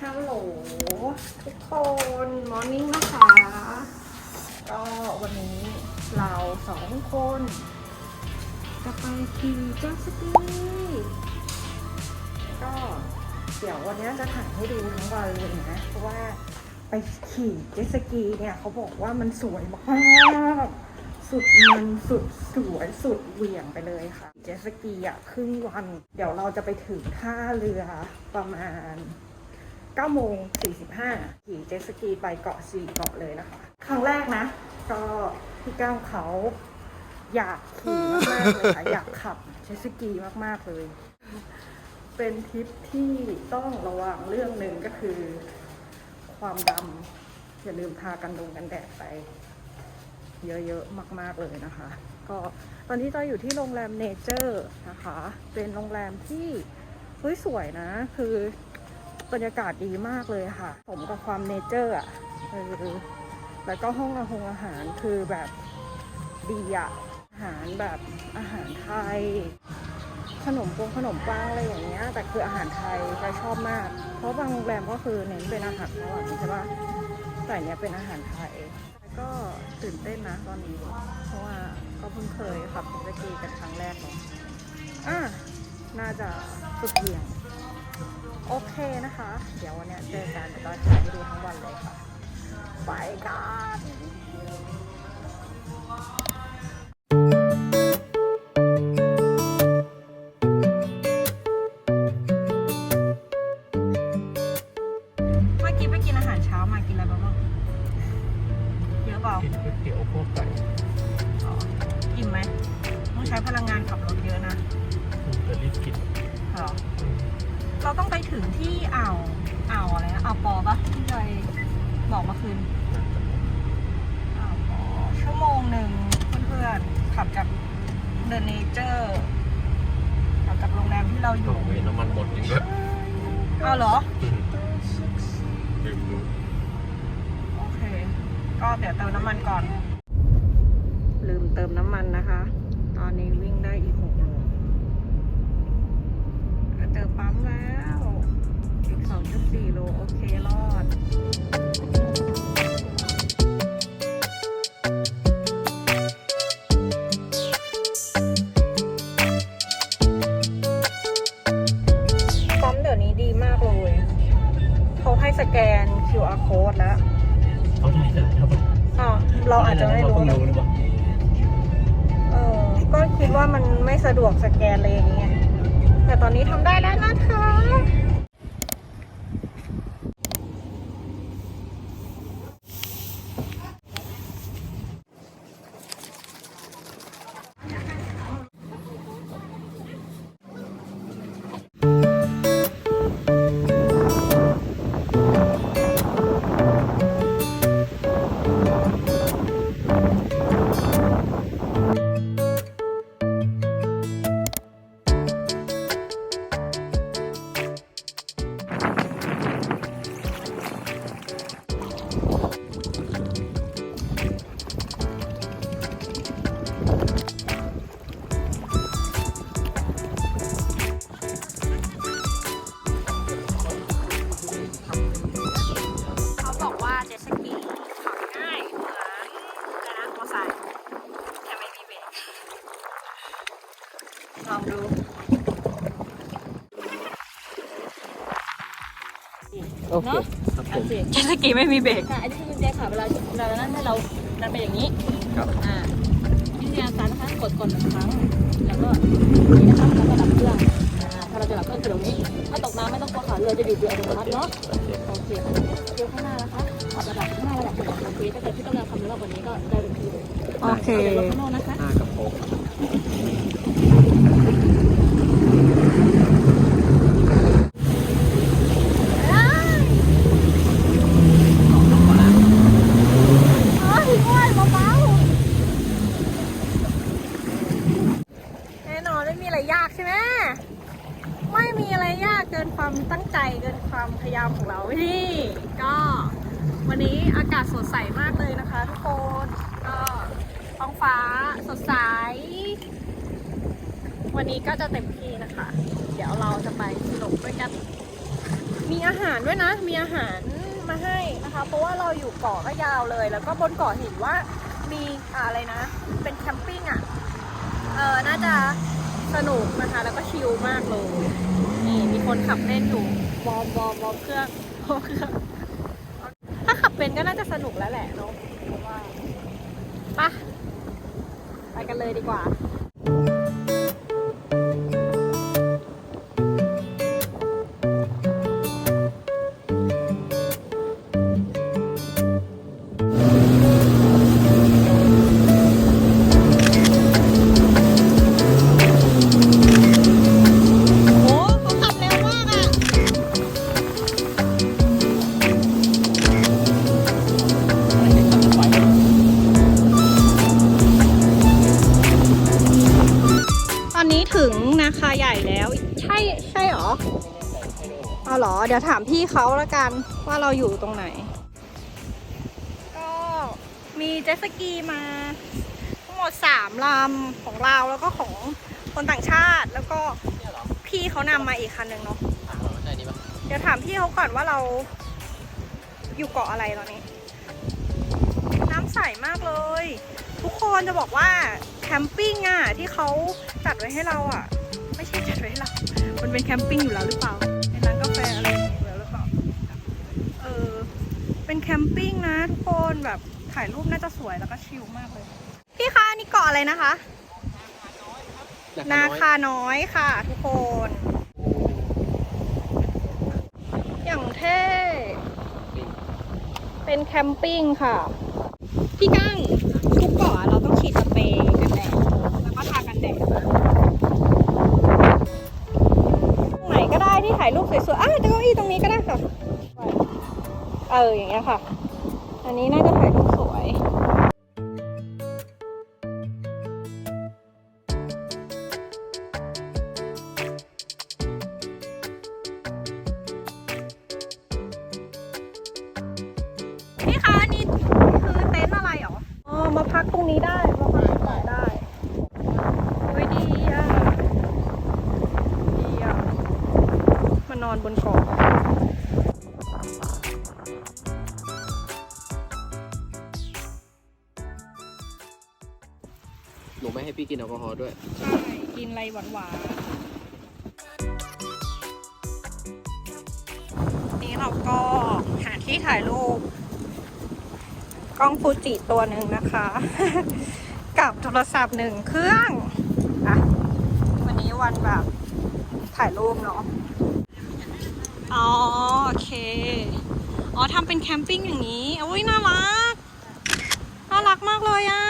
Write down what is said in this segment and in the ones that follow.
ฮัลโหลทุกคนมอร์นิ่งนะคะ ก็วันนี้เราสองคน จะไปขี่เจ็ตสกีก็เดี๋ยววันนี้จะถ่ายให้ดูทั้งวันเลยนะ เพราะว่าไปขี่เจ็ตสกีเนี่ยเขาบอกว่ามันสวยมากๆ สุดมันสุดสวยสุดเหวี่ยงไปเลยค่ะ เจสกีอะครึ่งวัน เดี๋ยวเราจะไปถึงท่าเรือประมาณ9โมง45ขี่เจสกีไปเกาะสี่เกาะเลยนะคะ ครั้งแรกนะ ก็พี่ก้าวเขาอยากขี่มากๆเลยค่ะ อยากขับเจสกีมากๆเลย เป็นทริปที่ต้องระวังเรื่องหนึ่งก็คือความดำอย่าลืมทากันดงกันแดดไป เยอะๆ มาก ๆ เลยนะคะ ก็ตอนนี้จอยอยู่ที่โรงแรมเนเจอร์นะคะ เป็นโรงแรมที่เฮ้ยสวยนะ คือบรรยากาศดีมากเลยค่ะผมกับความเนเจอร์อะเออแล้วก็ห้องอาหงอาหารคือแบบดีอะ อาหารแบบอาหารไทย ขนมปงขนมปังอะไรอย่างเงี้ย แต่คืออาหารไทยจอยชอบมาก เพราะบางโรงแรมก็คือเน้นเป็นอาหารฝรั่งใช่ปะแต่เนี้ยเป็นอาหารไทย ก็ตื่นเต้นนะตอนนี้ เพราะว่าก็เพิ่งเคยขับเจ็ตสกีกันครั้งแรกเนาะอะน่าจะสุดเหวี่ยง โอเคนะคะ เดี๋ยววันนี้เจอกันแล้วก็ถ่ายให้ดูทั้งวันเลยค่ะ ไปกัน ที่อ่าวอ่าวอะไรนะอ่าวปอปะที่จอยบอกเมื่อคืนอ่าวปอชั่วโมงหนึ่งเพื่อนๆขับจากเดอะเนเจอร์ขับจากโรงแรมที่เราอโอ้ยู่ยน้ำมันหมดจริงด้วยเอาเหรอ ลืมดูโอเค ก็เดี๋ยวเติมน้ำมันก่อน ลืมเติมน้ำมันนะคะ ตอนนี้วิ่ง อาจจะไม่รู้ เพิ่งรู้หรือเปล่าเออ ก็คิดว่ามันไม่สะดวกสแกนเลยอย่างเงี้ยแต่ตอนนี้ทำได้แล้วนะคะ โอเคครับผมเจ็ตสกีไม่มีเบรกค่ะอันนี้คือกุญแจค่ะเวลาเวลาเรานั่นให้เราดันไปอย่างนี้ครับ อ่าวิธีการสตาร์ทนะคะกดก่อนหนึ่งครั้ง แล้วก็นี่นะคะแล้วก็ดับเครื่องอ่าถ้าเราจะดับเครื่องคือตรงนี้ ถ้าตกน้ำไม่ต้องกลัวค่ะเรือจะดีดเรืออัตโนมัติเนาะ โอเค โอเคค่ะเรือข้างหน้านะคะปรับระดับข้างหน้าระดับสองโอเคถ้าเกิดที่ต้องการความเร็วมากกว่านี้ก็ได้เป็นทีเลยโอเคเดี๋ยวรถข้างนอกนะคะห้ากับหก แน่น อนไม่มีอะไรยากใช่ไหมไม่มีอะไรยากเกินความตั้งใจเกินความพยายามของเราที่ก็วันนี้อากาศสดใสมากเลยนะคะทุกคนก็ท้องฟ้าสดใส วันนี้ก็จะเต็มที่นะคะ เดี๋ยวเราจะไปสนุกด้วยกัน มีอาหารด้วยนะ มีอาหารมาให้นะคะ เพราะว่าเราอยู่เกาะก็ยาวเลย แล้วก็บนเกาะเห็นว่ามีอะอะไรนะ เป็นแคมปิ้งอะ เออน่าจะ สนุกนะคะ แล้วก็ชิลมากเลย นี่มีคนขับเล่นอยู่วอมวอมวอมเครื่องวอมเครื่อง ถ้าขับเป็นก็น่าจะสนุกแล้วแหละเนาะเพราะว่าไปะไปกันเลยดีกว่า ช่ใช่หรอเอาเหรอ เดี๋ยวถามพี่เขาแล้วกันว่าเราอยู่ตรงไหน ก็มีเจ็ตสกีมา ทั้งหมดสามลำของเราแล้วก็ของคนต่างชาติแล้วก็พี่เขานำมาอีกคันหนึ่งเนาะใช่นี่ปะเดี๋ยวถามพี่เขาก่อนว่าเราอยู่เกาะอะไรตอนนี้ น้ำใสมากเลย ทุกคนจะบอกว่าแคมปิ้งอะที่เขาจัดไว้ให้เราอะ ไม่ใช่จัดไว้ให้เรามันเป็นแคมปิ้งอยู่แล้วหรือเปล่าเป็นร้านกาแฟอะไรอยู่แล้วหรือเปล่าเออเป็นแคมปิ้งนะทุกคนแบบถ่ายรูปน่าจะสวยแล้วก็ชิลมากเลย พี่คะอันนี่เกาะอะไรนะคะ นาคาน้อยค่ะ ทุกคน อย่างเท่ เป็นแคมปิ้งค่ะ พี่กั้ง อออย่างเงี้ยค่ะ อันนี้น่าจะถ่ายรูปสวยพี่คะอันนี้คือเต็นท์อะไรหรอ อ๋อ มาพักตรงนี้ได้ ด้วย ใช่ กินอะไรหวานหวานๆนี่เราก็หาที่ถ่ายรูป กล้องฟูจิตัวหนึ่งนะคะ กับโทรศัพท์หนึ่งเครื่องอะวันนี้วันแบบถ่ายรูปเนาะ อ๋อโอเค อ๋อทำเป็นแคมปิ้งอย่างนี้ อุ้ยน่ารัก น่ารักมากเลยอะ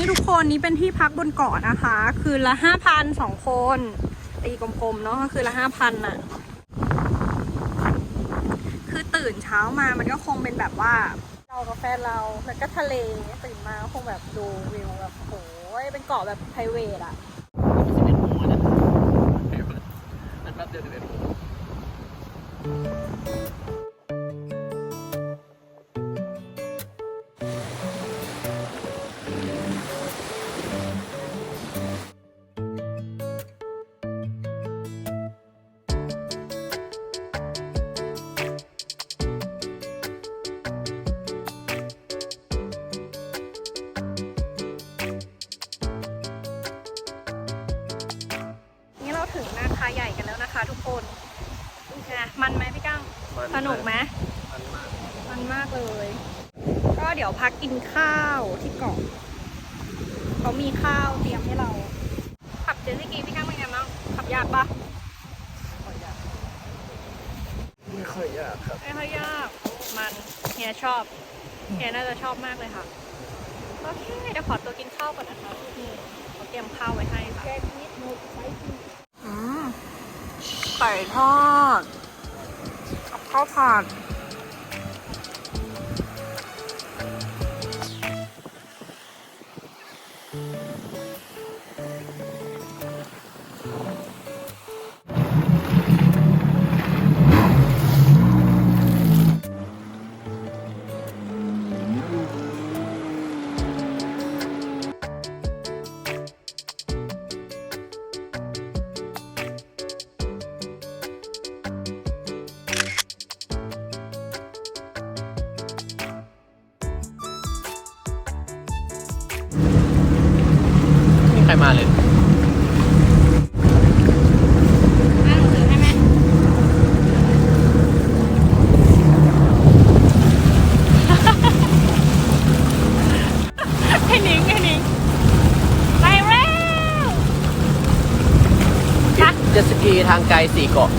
นี่ทุกคนนี่เป็นที่พักบนเกาะนะคะ คืนละห้าพันสองคนตีกลมๆเนาะก็คือละห้าพันน่ะคือตื่นเช้ามามันก็คงเป็นแบบว่า เรากับแฟเราแล้วก็ทะเลตื่นมาคงแบบดูวิวแบบโอ้ยเป็นเกาะแบบไพรเวทอะมันแป๊บเดียวสิบเอ็ดโมง นุกไหมมันมากมันมากเลย ก็เดี๋ยวพักกินข้าวที่เกาะเขามีข้าวเตรียมให้เรา ขับเจ็ตสกีพี่กั้งเป็นไงบ้างขับยากปะไม่ค่อยยากครับไม่ค่อยยาก มันเฮียชอบเฮียน่าจะชอบมากเลยค่ะโอเคเดี๋ยวขอตัวกินข้าวก่อนนะคะนี่เขาเตรียมข้าวไว้ให้ค่ะอืมไก่ทอดกับ ข้าวผัด ไปแล้วเจ็ตสกีทางไกลสี่เกาะ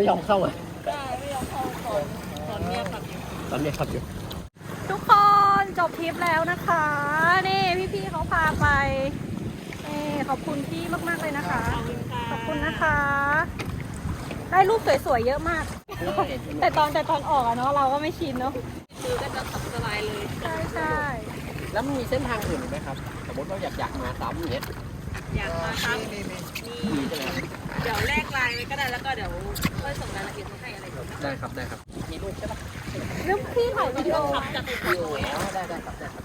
ไม่ยอมเข้าอะได้ไม่ยอมเข้าก่อนตอนเมียขับอยู่ตอนนี้ครับอยู่ทุกคนจบทริปแล้วนะคะ นี่พี่ๆเขาพาไปนี่ขอบคุณพี่มากๆเลยนะคะ ขอบคุณนะคะ ได้รูปสวยๆเยอะมาก แต่ตอนแต่ตอนออกอะเนาะเราก็ไม่ชินเนาะคือก็จะขับสบายเลยใช่ใช่แล้วมันมีเส้นทางอื่นไหมครับ สมมติเราอยากอยากมาซ้ำอย่างเงี้ยอยากมาครั เดี๋ยวแลกไลน์ไว้ก็ได้แล้วก็เดี๋ยวค่อยส่งรายละเอียดมาให้อะไรอย่างเงี้ยได้ครับได้ครับมีลูกใช่ปะแล้วพี่ถ่ายวิดีโอขับจากมีลูกอ๋อได้ได้ครับได้ครับ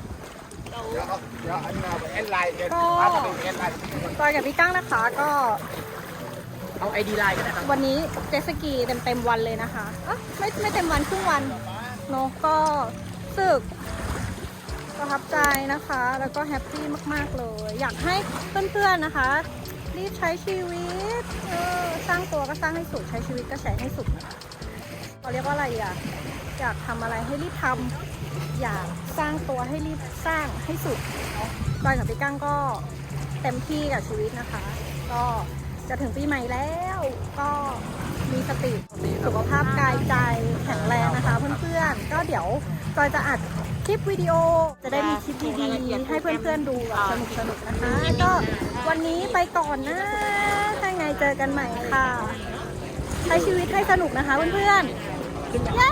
เราเดี๋ยวอันนาไปแอดไลน์เดี๋ยวก็พาไปแอดไลน์จอยกับพี่ก้างนะคะก็เอาไอดีไลน์ก็ได้ครับวันนี้เจสกีเต็มเต็มวันเลยนะคะอะไม่ไม่เต็มวันครึ่งวันเนอะก็สึกประทับใจนะคะ แล้วก็แฮปปี้มาก ๆ เลย อยากให้เพื่อน ๆ นะคะ รีบใช้ชีวิตเออสร้างตัวก็สร้างให้สุด ใช้ชีวิตก็ใช้ให้สุดนะคะเขาเรียกว่าอะไรอะอยากทำอะไรให้รีบทำอยากสร้างตัวให้รีบสร้างให้สุดจอยกับพี่กั้งก็เต็มที่กับชีวิตนะคะ ก็จะถึงปีใหม่แล้วก็มีสติสุขภาพกายใจแข็งแรงนะคะเพื่อนๆก็เดี๋ยวจอยจะอัด คลิปวิดีโอจะได้มีคลิปดีๆให้เพื่อนๆดูแบบสนุกๆนะคะก็วันนี้ไปก่อนนะถ้าไงเจอกันใหม่ค่ะ ใช้ชีวิตให้สนุกนะคะเพื่อนๆเย้